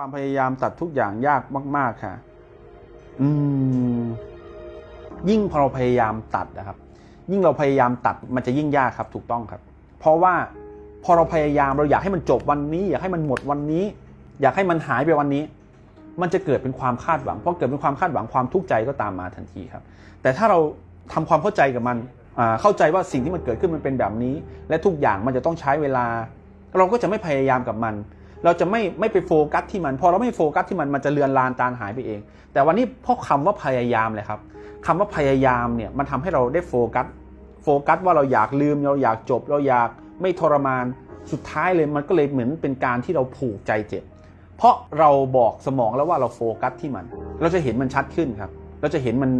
ความพยายามตัดทุกอย่างยากมาก ๆ ค่ะ อืม ยิ่งพอเราพยายามตัดนะครับ ยิ่งเราพยายามตัดมันจะยิ่งยากครับ ถูกต้องครับ เพราะว่าพอเราพยายามเราอยากให้มันจบวันนี้ อยากให้มันหมดวันนี้ อยากให้มันหายไปวันนี้ มันจะเกิดเป็นความคาดหวังพอเกิดเป็นความคาดหวังความทุกข์ใจก็ตามมาทันทีครับ แต่ถ้าเราทำความเข้าใจกับมันเข้าใจว่าสิ่งที่มันเกิดขึ้นมันเป็นแบบนี้ และทุกอย่างมันจะต้องใช้เวลา เราก็จะไม่พยายามกับมัน เราจะไม่ไม่ไปโฟกัสที่มัน พอเราไม่โฟกัสที่มันมันจะเลือนลานตาหายไปเอง แต่วันนี้เพราะคำว่าพยายามเลยครับคำว่าพยายามเนี่ยมันทำให้เราได้โฟกัสโฟกัสว่าเราอยากลืมเราอยากจบ เราอยากไม่ทรมานสุดท้ายเลยมันก็เลยเหมือนเป็นการที่เราผูกใจเจ็บ เพราะเราบอกสมองแล้วว่าเราโฟกัสที่มัน เราจะเห็นมันชัดขึ้นครับ เราจะเห็นมัน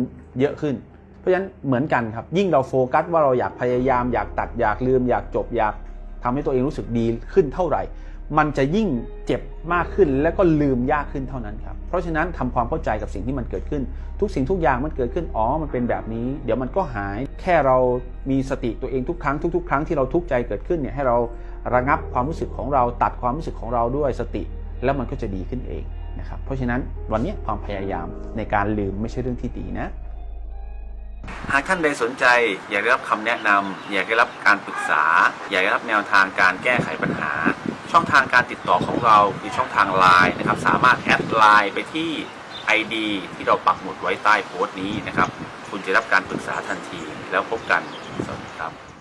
เยอะขึ้น เพราะฉะนั้นเหมือนกันครับ ยิ่งเราโฟกัสว่าเราอยากพยายาม อยากตัดอยากลืม อยากจบอยากทำให้ตัวเองรู้สึกดีขึ้นเท่าไหร่ มันจะยิ่งเจ็บมากขึ้นและก็ลืมยากขึ้นเท่านั้นครับ เพราะฉะนั้นทำความเข้าใจกับสิ่งที่มันเกิดขึ้น ทุกสิ่งทุกอย่างมันเกิดขึ้น อ๋อ มันเป็นแบบนี้ เดี๋ยวมันก็หาย แค่เรามีสติตัวเองทุกครั้งทุก ๆ ครั้งที่เราทุกข์ใจเกิดขึ้นเนี่ยให้เราระงับความรู้สึกของเราตัดความรู้สึกของเราด้วยสติ แล้วมันก็จะดีขึ้นเองนะครับ เพราะฉะนั้นวันนี้ความพยายามในการลืมไม่ใช่เรื่องที่ดีนะ หากท่านใดสนใจ อยากได้รับคำแนะนำอยากได้รับการปรึกษา อยากได้รับแนวทางการแก้ไขปัญหา ช่องทางการติดต่อของเราคือช่องทางไลน์นะครับ สามารถแอดไลน์ไปที่ ID ที่เราปักหมุดไว้ใต้โพสต์นี้นะครับ คุณจะรับการปรึกษาทันทีแล้วพบกัน สวัสดีครับ